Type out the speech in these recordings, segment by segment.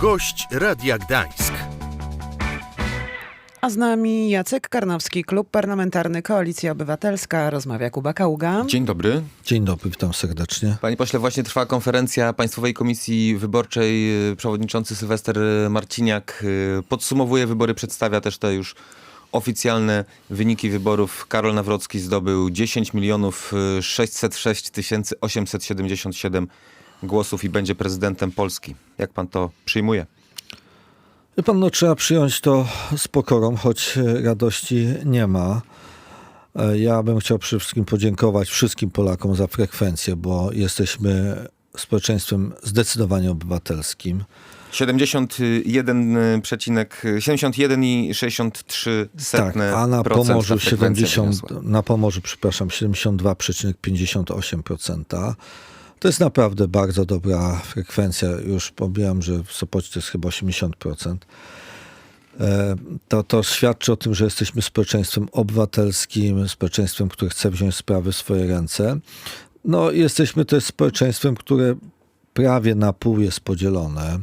Gość Radia Gdańsk. A z nami Jacek Karnowski, Klub Parlamentarny Koalicja Obywatelska. Rozmawia Kuba Kaługa. Dzień dobry. Dzień dobry, witam serdecznie. Panie pośle, właśnie trwa konferencja Państwowej Komisji Wyborczej. Przewodniczący Sylwester Marciniak y, podsumowuje wybory, przedstawia też te już oficjalne wyniki wyborów. Karol Nawrocki zdobył 10 milionów y, 606 tysięcy 877 głosów i będzie prezydentem Polski. Jak pan to przyjmuje? Pan, no, trzeba przyjąć to z pokorą, choć e, radości nie ma. E, Ja bym chciał przede wszystkim podziękować wszystkim Polakom za frekwencję, bo jesteśmy społeczeństwem zdecydowanie obywatelskim. 71,71,63 Tak, a na Pomorzu, ta frekwencja 70, wyniosła. na Pomorzu, przepraszam, 72,58%. To jest naprawdę bardzo dobra frekwencja. Już pobieram, że w Sopocie to jest chyba 80%. E, To, to świadczy o tym, że jesteśmy społeczeństwem obywatelskim, społeczeństwem, które chce wziąć sprawy w swoje ręce. No, jesteśmy też społeczeństwem, które prawie na pół jest podzielone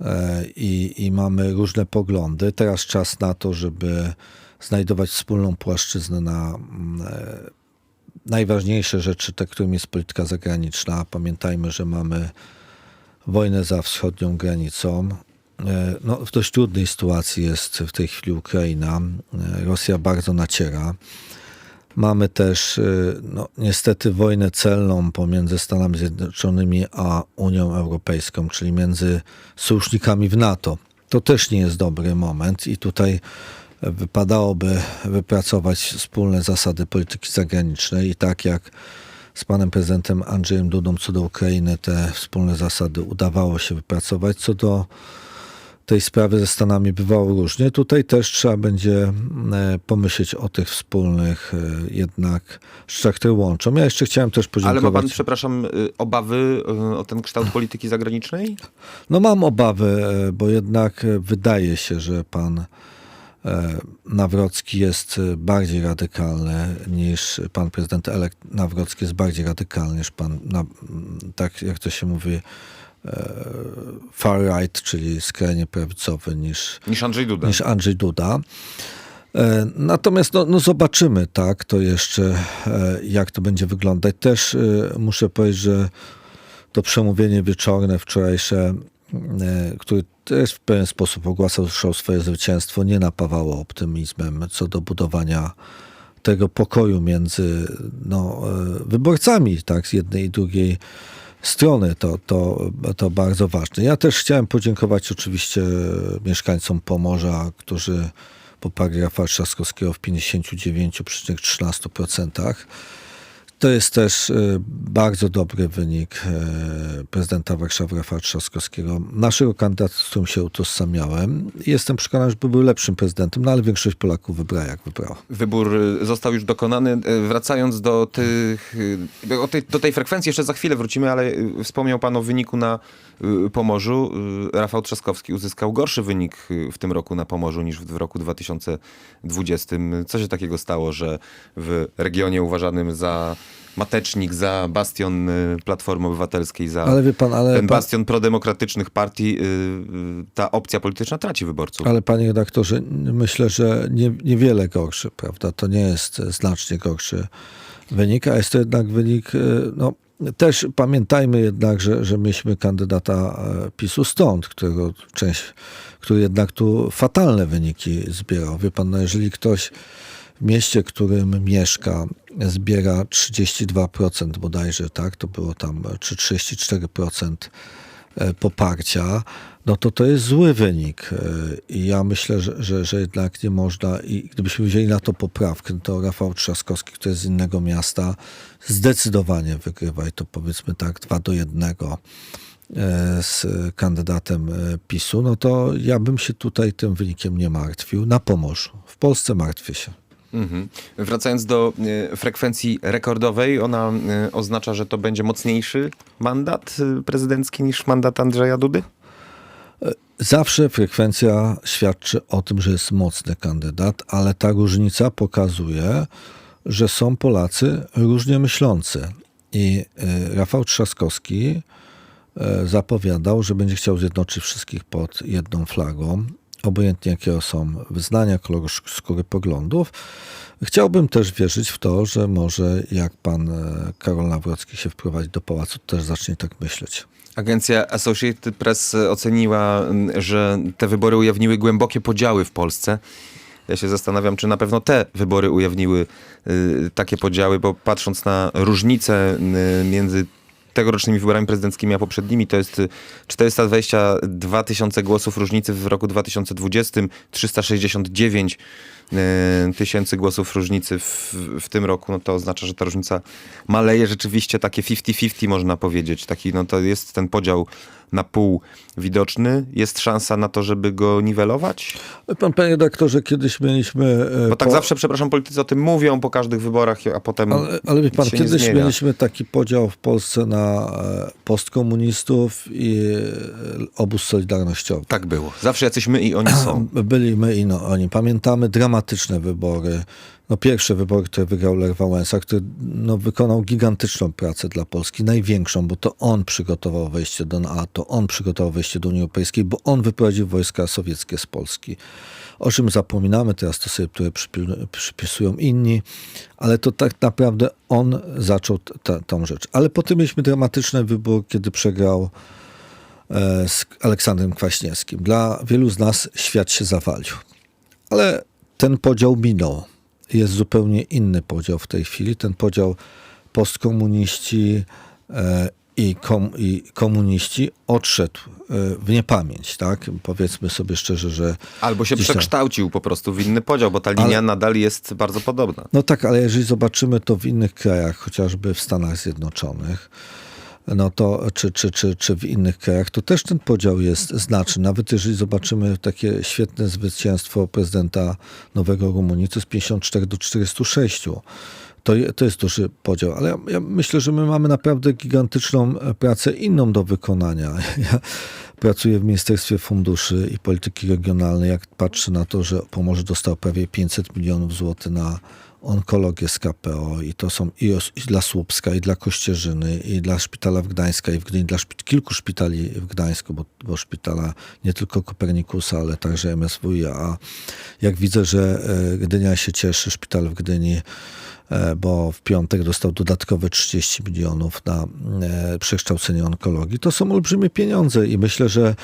e, i, i mamy różne poglądy. Teraz czas na to, żeby znajdować wspólną płaszczyznę na mm, e, najważniejsze rzeczy, te, którym jest polityka zagraniczna. Pamiętajmy, że mamy wojnę za wschodnią granicą. E, No, w dość trudnej sytuacji jest w tej chwili Ukraina. E, Rosja bardzo naciera. Mamy też e, no, niestety wojnę celną pomiędzy Stanami Zjednoczonymi a Unią Europejską, czyli między sojusznikami w NATO. To też nie jest dobry moment i tutaj wypadałoby wypracować wspólne zasady polityki zagranicznej i tak jak z panem prezydentem Andrzejem Dudą co do Ukrainy te wspólne zasady udawało się wypracować. Co do tej sprawy ze Stanami bywało różnie. Tutaj też trzeba będzie e, pomyśleć o tych wspólnych e, jednak rzeczach, które łączą. Ja jeszcze chciałem też Ale podziękować. ma pan, przepraszam, y, obawy o ten kształt polityki zagranicznej? No mam obawy, e, bo jednak e, wydaje się, że pan e, Nawrocki jest e, bardziej radykalny niż pan prezydent elekt Nawrocki jest bardziej radykalny niż pan, na, tak jak to się mówi, e, far right, czyli skrajnie prawicowy niż, Niż Andrzej Duda. niż Andrzej Duda. E, Natomiast no, no zobaczymy, tak, to jeszcze, e, jak to będzie wyglądać. Też e, muszę powiedzieć, że to przemówienie wieczorne wczorajsze, e, który też w pewien sposób ogłaszał swoje zwycięstwo, nie napawało optymizmem co do budowania tego pokoju między no, e, wyborcami, tak, z jednej i drugiej strony. To, to, to bardzo ważne. Ja też chciałem podziękować oczywiście mieszkańcom Pomorza, którzy poparli Rafała Trzaskowskiego w 59,13%. To jest też e, bardzo dobry wynik e, prezydenta Warszawy Rafała Trzaskowskiego, naszego kandydata, z którym się utożsamiałem. Jestem przekonany, że był lepszym prezydentem, no ale większość Polaków wybrała jak wybrała. Wybór y, został już dokonany. Wracając do tych, tej, do tej frekwencji jeszcze za chwilę wrócimy, ale wspomniał pan o wyniku na Pomorzu. Rafał Trzaskowski uzyskał gorszy wynik w tym roku na Pomorzu niż w roku 2020. Co się takiego stało, że w regionie uważanym za matecznik, za bastion y, Platformy Obywatelskiej, za Ale wie pan, ale ten pan- bastion prodemokratycznych partii, y, y, ta opcja polityczna traci wyborców. Ale panie redaktorze, myślę, że nie, niewiele gorszy, prawda? To nie jest znacznie gorszy wynik, a jest to jednak wynik, no też pamiętajmy jednak, że, że mieliśmy kandydata e, PiSu stąd, którego część, który jednak tu fatalne wyniki zbierał. Wie pan, no jeżeli ktoś w mieście, w którym mieszka, zbiera 32% bodajże, tak, to było tam, czy 34% e, poparcia, no to to jest zły wynik. E, I ja myślę, że, że, że jednak nie można, i gdybyśmy wzięli na to poprawkę, to Rafał Trzaskowski, który jest z innego miasta, zdecydowanie wygrywa i to powiedzmy tak 2 do 1 e, z kandydatem e, PiSu, no to ja bym się tutaj tym wynikiem nie martwił. Na Pomorzu. W Polsce martwię się. Mhm. Wracając do e, frekwencji rekordowej, ona e, oznacza, że to będzie mocniejszy mandat e, prezydencki niż mandat Andrzeja Dudy? Zawsze frekwencja świadczy o tym, że jest mocny kandydat, ale ta różnica pokazuje, że są Polacy różnie myślący. I y, Rafał Trzaskowski zapowiadał, że będzie chciał zjednoczyć wszystkich pod jedną flagą, obojętnie jakie są wyznania, kolor sk- skóry, poglądów. Chciałbym też wierzyć w to, że może jak pan e, Karol Nawrocki się wprowadzi do pałacu, też zacznie tak myśleć. Agencja Associated Press e, oceniła, że te wybory ujawniły głębokie podziały w Polsce. Ja się zastanawiam, czy na pewno te wybory ujawniły y, takie podziały, bo patrząc na różnice między tegorocznymi wyborami prezydenckimi a poprzednimi, to jest y, 422 tysiące głosów różnicy w roku 2020, 369 y, tysięcy głosów różnicy w, w tym roku, no to oznacza, że ta różnica maleje rzeczywiście takie 50-50 można powiedzieć. Taki, no to jest ten podział na pół widoczny. Jest szansa na to, żeby go niwelować? Pan, panie redaktorze, kiedyś mieliśmy... e, Bo tak po- zawsze, przepraszam, politycy o tym mówią po każdych wyborach, a potem Ale, ale pan, kiedyś mieliśmy taki podział w Polsce na e, postkomunistów i e, obóz solidarnościowy. Tak było. Zawsze jacyś my i oni są. Byli my i no, oni. Pamiętamy dramatyczne wybory. No, pierwsze wybory, które wygrał Lech Wałęsa, który no, wykonał gigantyczną pracę dla Polski, największą, bo to on przygotował wejście do NATO, on przygotował wejście do Unii Europejskiej, bo on wyprowadził wojska sowieckie z Polski. O czym zapominamy, teraz to sobie które przypi- przypisują inni, ale to tak naprawdę on zaczął tą rzecz. Ale potem mieliśmy dramatyczny wybór, kiedy przegrał e, z Aleksandrem Kwaśniewskim. Dla wielu z nas świat się zawalił. Ale ten podział minął. Jest zupełnie inny podział w tej chwili. Ten podział postkomuniści e, i, kom, i komuniści odszedł e, w niepamięć. Tak? Powiedzmy sobie szczerze, że Albo się gdzieś tam- przekształcił po prostu w inny podział, bo ta linia Ale- nadal jest bardzo podobna. No tak, ale jeżeli zobaczymy to w innych krajach, chociażby w Stanach Zjednoczonych, no to czy, czy, czy, czy w innych krajach, to też ten podział jest znaczny. Nawet jeżeli zobaczymy takie świetne zwycięstwo prezydenta Nowego Rumunii, to jest 54 do 406. To, to jest duży podział, ale ja, ja myślę, że my mamy naprawdę gigantyczną pracę inną do wykonania. Ja pracuję w Ministerstwie Funduszy i Polityki Regionalnej. Jak patrzę na to, że Pomorze dostał prawie 500 milionów złotych na onkologię z KPO i to są i, os- i dla Słupska, i dla Kościerzyny, i dla szpitala w Gdańska, i w Gdyni, dla kilku szpitali w Gdańsku, bo, bo szpitala nie tylko Kopernikusa, ale także MSWiA. A jak widzę, że e, Gdynia się cieszy, szpital w Gdyni, e, bo w piątek dostał dodatkowe 30 milionów na e, przekształcenie onkologii. To są olbrzymie pieniądze i myślę, że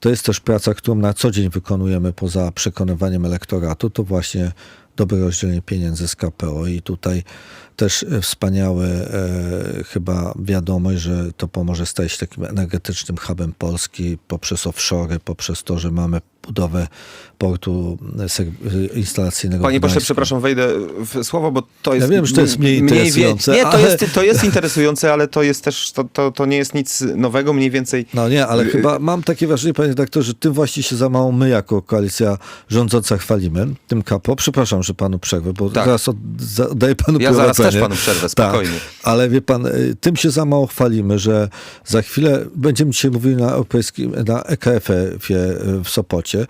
to jest też praca, którą na co dzień wykonujemy poza przekonywaniem elektoratu, to właśnie dobre rozdzielenie pieniędzy z KPO i tutaj też e, wspaniałe e, chyba wiadomość, że to pomoże stać się takim energetycznym hubem Polski poprzez offshore, poprzez to, że mamy budowę portu e, ser- instalacyjnego. Panie pośle, przepraszam, wejdę w słowo, bo to jest... Ja wiem, że to jest mniej wie- interesujące, Nie, to, ale- jest, to jest interesujące, ale to jest też, to, to, to nie jest nic nowego, mniej więcej... No nie, ale Y- chyba mam takie wrażenie, panie redaktorze, że tym właśnie się za mało my jako koalicja rządząca chwalimy, tym kapo. Przepraszam, że panu przerwę, bo Tak. zaraz od, za, oddaję panu Ja zaraz też panu przerwę, spokojnie. Tak, ale wie pan, y, tym się za mało chwalimy, że za chwilę będziemy dzisiaj mówili na europejskim, na EKF-ie w Sopocie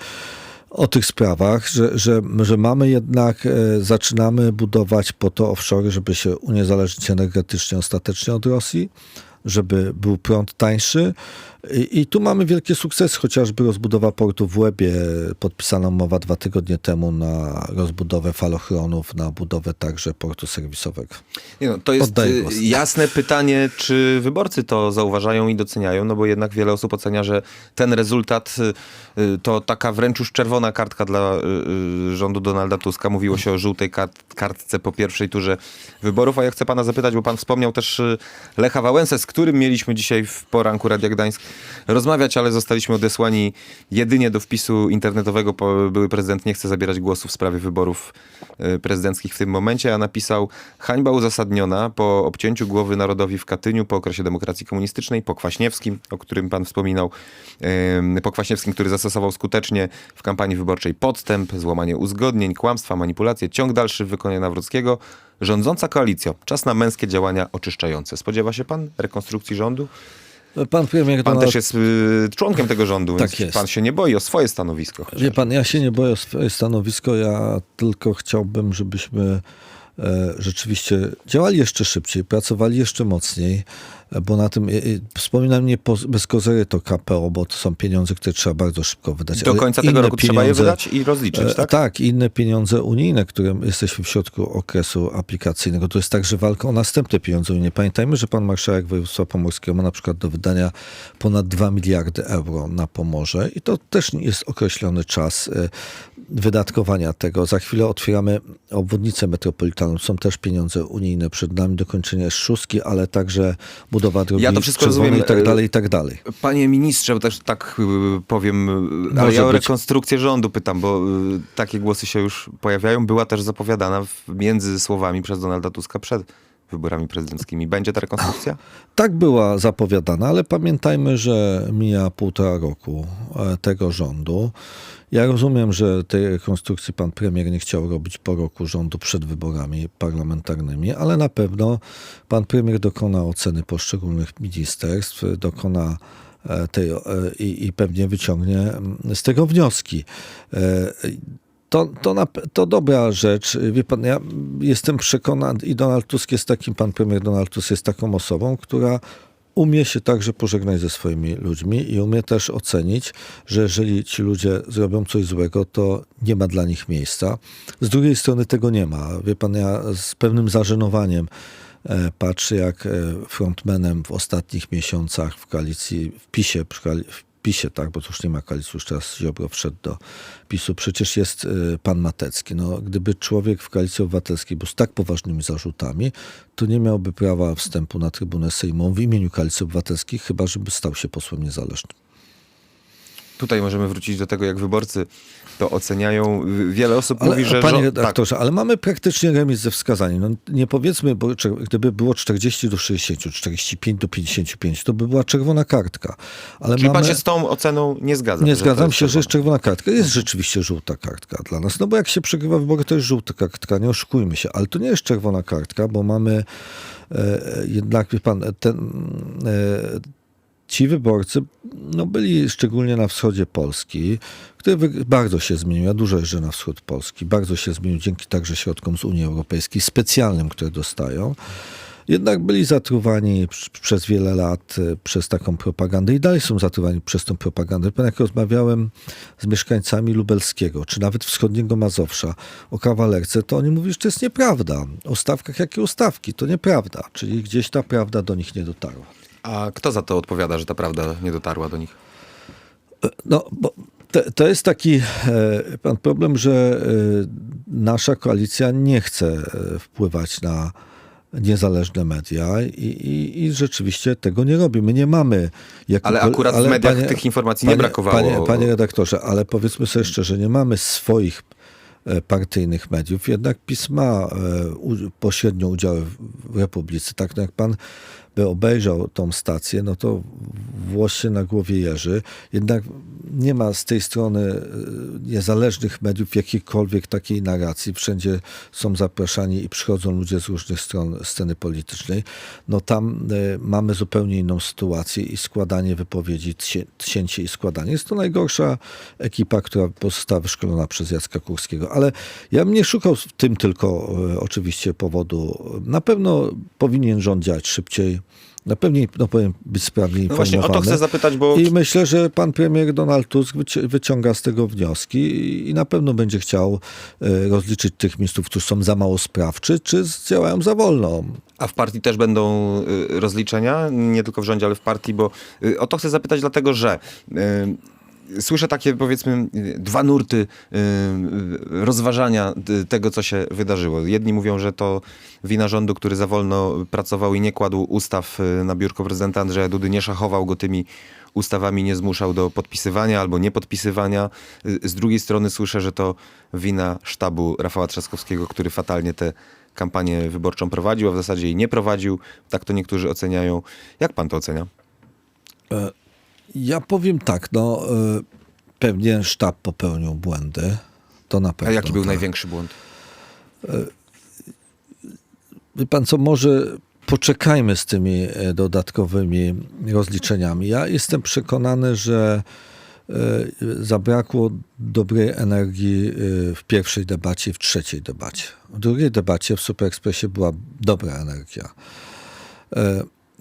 o tych sprawach, że, że, że mamy jednak, e, zaczynamy budować po to offshore, żeby się uniezależnić energetycznie ostatecznie od Rosji, żeby był prąd tańszy. I, I tu mamy wielkie sukcesy, chociażby rozbudowa portu w Łebie, podpisana umowa dwa tygodnie temu na rozbudowę falochronów, na budowę także portu serwisowego. Nie no, to jest y, jasne pytanie, czy wyborcy to zauważają i doceniają, no bo jednak wiele osób ocenia, że ten rezultat y, y, to taka wręcz już czerwona kartka dla rządu Donalda Tuska. Mówiło się o żółtej kart, kartce po pierwszej turze wyborów, a ja chcę pana zapytać, bo pan wspomniał też Lecha Wałęsę, z którym mieliśmy dzisiaj w poranku Radia Gdańsk rozmawiać, ale zostaliśmy odesłani jedynie do wpisu internetowego. Były prezydent nie chce zabierać głosu w sprawie wyborów y, prezydenckich w tym momencie, a napisał hańba uzasadniona po obcięciu głowy narodowi w Katyniu, po okresie demokracji komunistycznej, po Kwaśniewskim, o którym pan wspominał, po Kwaśniewskim, który zastosował skutecznie w kampanii wyborczej podstęp, złamanie uzgodnień, kłamstwa, manipulacje, ciąg dalszy w wykonaniu Nawrockiego. Rządząca koalicja, czas na męskie działania oczyszczające. Spodziewa się pan rekonstrukcji rządu? Pan premier Pan Donald też jest y, członkiem tego rządu, Tak więc jest. pan się nie boi o swoje stanowisko. Wie pan, ja się nie boję o swoje stanowisko, ja tylko chciałbym, żebyśmy e, rzeczywiście działali jeszcze szybciej, pracowali jeszcze mocniej. Bo na tym, e, e, wspominam nie po, bez kozery to KPO, bo to są pieniądze, które trzeba bardzo szybko wydać. Do końca tego roku trzeba je wydać i rozliczyć, E, tak? Tak, inne pieniądze unijne, które jesteśmy w środku okresu aplikacyjnego. To jest także walka o następne pieniądze unijne. Pamiętajmy, że pan marszałek województwa pomorskiego ma na przykład do wydania ponad 2 miliardy euro na Pomorze i to też jest określony czas e, wydatkowania tego. Za chwilę otwieramy obwodnicę metropolitalną. Są też pieniądze unijne przed nami, dokończenie szóstki, ale także budowa drogi Ja to wszystko rozumiem, i tak e, dalej, i tak dalej. Panie ministrze, bo też tak y, powiem, ale Może ja o być. rekonstrukcję rządu pytam, bo takie głosy się już pojawiają. Była też zapowiadana między słowami przez Donalda Tuska przed wyborami prezydenckimi. Będzie ta rekonstrukcja? Tak była zapowiadana, ale pamiętajmy, że mija półtora roku e, tego rządu. Ja rozumiem, że tej rekonstrukcji pan premier nie chciał robić po roku rządu przed wyborami parlamentarnymi, ale na pewno pan premier dokona oceny poszczególnych ministerstw, dokona e, tej, e, i, i pewnie wyciągnie mm, z tego wnioski. To, to, na, to dobra rzecz. Wie pan, ja jestem przekonany i Donald Tusk jest takim, pan premier Donald Tusk jest taką osobą, która umie się także pożegnać ze swoimi ludźmi i umie też ocenić, że jeżeli ci ludzie zrobią coś złego, to nie ma dla nich miejsca. Z drugiej strony tego nie ma. Wie pan, ja z pewnym zażenowaniem e, patrzę, jak e, frontmenem w ostatnich miesiącach w koalicji, w PiSie, w PiSie, tak, bo to już nie ma koalicji, już teraz Ziobro wszedł do PiSu. Przecież jest y, pan Matecki. No, gdyby człowiek w koalicji obywatelskiej był z tak poważnymi zarzutami, to nie miałby prawa wstępu na trybunę sejmową w imieniu koalicji obywatelskiej, chyba żeby stał się posłem niezależnym. Tutaj możemy wrócić do tego, jak wyborcy to oceniają. Wiele osób Ale, mówi, że... panie redaktorze, ale mamy praktycznie remis ze wskazaniem. No, nie powiedzmy, bo gdyby było 40 do 60, 45 do 55, to by była czerwona kartka. Ale Czyli mamy... pan się z tą oceną nie zgadza? Nie zgadzam się, że jest czerwona kartka. Jest rzeczywiście żółta kartka dla nas. No bo jak się przegrywa wybory, to jest żółta kartka, nie oszukujmy się. Ale to nie jest czerwona kartka, bo mamy e, jednak, wie pan, ten, e, ci wyborcy no, byli szczególnie na wschodzie Polski, który bardzo się zmienił. Ja dużo jeżdżę na wschód Polski. Bardzo się zmienił dzięki także środkom z Unii Europejskiej, specjalnym, które dostają. Jednak byli zatruwani pr- przez wiele lat e, przez taką propagandę i dalej są zatruwani przez tą propagandę. Pan jak rozmawiałem z mieszkańcami Lubelskiego, czy nawet wschodniego Mazowsza o kawalerce, to oni mówią, że to jest nieprawda. O stawkach, jakie ustawki, to nieprawda. Czyli gdzieś ta prawda do nich nie dotarła. A kto za to odpowiada, że ta prawda nie dotarła do nich? No, bo to, to jest taki e, pan problem, że e, nasza koalicja nie chce e, wpływać na niezależne media i, i, i rzeczywiście tego nie robi. My nie mamy... Jak, Ale akurat w mediach tych informacji nie brakowało. Panie, panie redaktorze, ale powiedzmy sobie szczerze, nie mamy swoich partyjnych mediów, jednak PiS ma pośrednio udziały w, w Republice. Tak no jak pan by obejrzał tą stację, no to włos się na głowie jeży. Jednak nie ma z tej strony e, niezależnych mediów jakiejkolwiek takiej narracji. Wszędzie są zapraszani i przychodzą ludzie z różnych stron sceny politycznej. No tam e, mamy zupełnie inną sytuację i składanie wypowiedzi, cięcie i składanie. Jest to najgorsza ekipa, która została wyszkolona przez Jacka Kurskiego. Ale ja bym nie szukał w tym tylko e, oczywiście powodu. Na pewno powinien rząd działać szybciej. Na pewno no powiem być sprawniej No właśnie o to chcę zapytać, bo I myślę, że pan premier Donald Tusk wyci- wyciąga z tego wnioski i- na pewno będzie chciał e, rozliczyć tych ministrów, którzy są za mało sprawczy, czy działają za wolno. A w partii też będą y, rozliczenia, nie tylko w rządzie, ale w partii, bo y, o to chcę zapytać, dlatego że słyszę takie powiedzmy dwa nurty y, y, rozważania tego, co się wydarzyło. Jedni mówią, że to wina rządu, który za wolno pracował i nie kładł ustaw y, na biurko prezydenta Andrzeja Dudy, nie szachował go tymi ustawami, nie zmuszał do podpisywania albo niepodpisywania. Z drugiej strony słyszę, że to wina sztabu Rafała Trzaskowskiego, który fatalnie tę kampanię wyborczą prowadził, a w zasadzie jej nie prowadził. Tak to niektórzy oceniają. Jak pan to ocenia? Ja powiem tak, no e, pewnie sztab popełnił błędy. To na A pewno. jaki był tak. największy błąd? Wie pan co, może poczekajmy z tymi e, dodatkowymi rozliczeniami. Ja jestem przekonany, że e, zabrakło dobrej energii e, w pierwszej debacie i w trzeciej debacie. W drugiej debacie w Super Expressie była dobra energia.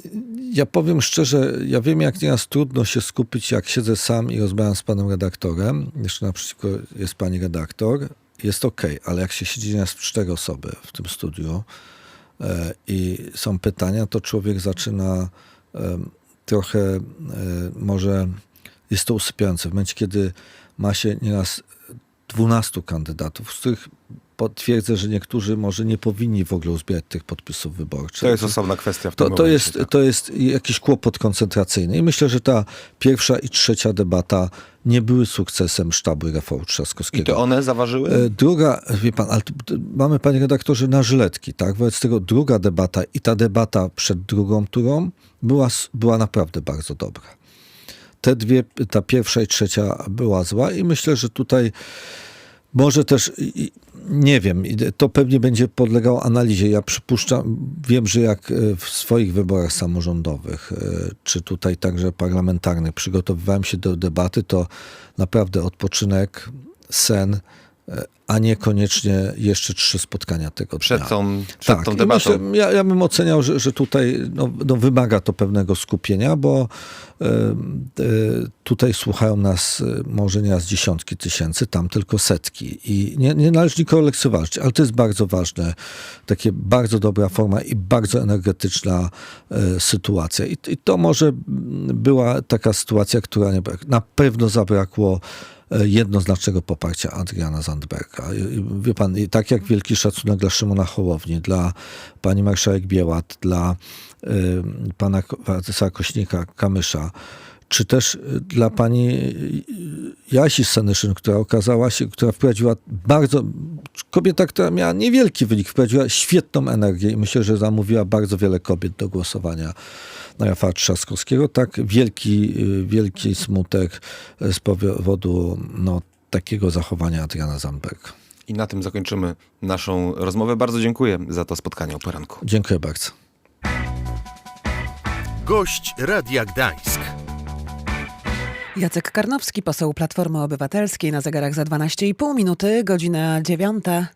E, ja powiem szczerze, ja wiem, jak nieraz trudno się skupić, jak siedzę sam i rozmawiam z panem redaktorem. Jeszcze naprzeciwko jest pani redaktor. Jest okej, ale jak się siedzi w cztery osoby w tym studiu e, i są pytania, to człowiek zaczyna em, trochę, e, może jest to usypiające. W momencie, kiedy ma się nieraz 12 kandydatów, z których potwierdzę, że niektórzy może nie powinni w ogóle uzbierać tych podpisów wyborczych. To jest osobna kwestia w tym To, to, momencie, jest, tak. to jest jakiś kłopot koncentracyjny. I myślę, że ta pierwsza i trzecia debata nie były sukcesem sztabu Rafała I Trzaskowskiego. to one zaważyły? E, Druga, wie pan, ale mamy, panie redaktorze, na żyletki, tak? Wobec tego druga debata i ta debata przed drugą turą była, była naprawdę bardzo dobra. Te dwie, ta pierwsza i trzecia była zła i myślę, że tutaj może też, nie wiem, to pewnie będzie podlegało analizie. Ja przypuszczam, wiem, że jak e, w swoich wyborach samorządowych, e, czy tutaj także parlamentarnych, przygotowywałem się do debaty, to naprawdę odpoczynek, sen, a niekoniecznie jeszcze trzy spotkania tego Przed dnia. tą, przed tą Tak, i debatą. Myślę, ja, ja bym oceniał, że, że tutaj no, no wymaga to pewnego skupienia, bo e, e, tutaj słuchają nas e, może nie raz dziesiątki tysięcy, tam tylko setki. I nie, nie należy nikogo lekceważyć, ale to jest bardzo ważne. Takie bardzo dobra forma i bardzo energetyczna e, sytuacja. I, I to może była taka sytuacja, która nie, brak- na pewno zabrakło jednoznacznego poparcia Adriana Zandberga. Wie pan, tak jak wielki szacunek dla Szymona Hołowni, dla pani marszałek Biełat, dla y, pana Władysława Kośnika Kamysza, czy też y, dla pani Jasi Senyszyn, która okazała się, która wprowadziła bardzo, kobieta, która miała niewielki wynik, wprowadziła świetną energię i myślę, że zamówiła bardzo wiele kobiet do głosowania na Rafała Trzaskowskiego. Tak wielki, y, wielki smutek z powodu no, takiego zachowania Adriana Zandberga. I na tym zakończymy naszą rozmowę. Bardzo dziękuję za to spotkanie o poranku. Dziękuję bardzo. Gość Radia Gdańsk. Jacek Karnowski, poseł Platformy Obywatelskiej na zegarach za 12,5 minuty, godzina dziewiąta.